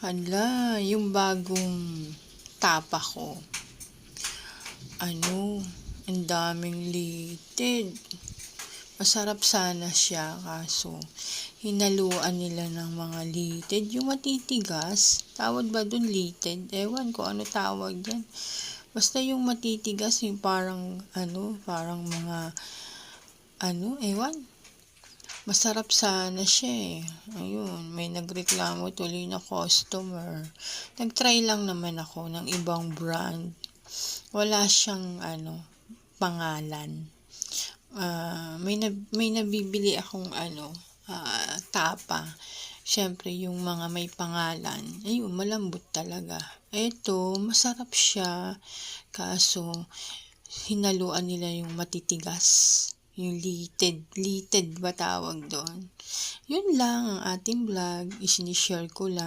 Hala, yung bagong tapa ko. Ano, ang daming litid. Masarap sana siya, kaso hinaluan nila ng mga litid. Yung matitigas, tawag ba dun litid? Ewan ko ano tawag yan. Basta yung matitigas, yung parang, ano, parang mga, ano, ewan. Masarap sana siya eh. Ayun, may nagreklamo tuloy na customer. Nagtry lang naman ako ng ibang brand. Wala siyang, ano, pangalan. Ah, may, na, may nabibili akong, ano, ah, tapa. Siyempre, yung mga may pangalan, ayun, malambot talaga. Eto, masarap siya. Kaso, hinaluan nila yung matitigas. Yung litid. Litid ba tawag doon? Yun lang ang ating vlog. Isinishare ko lang.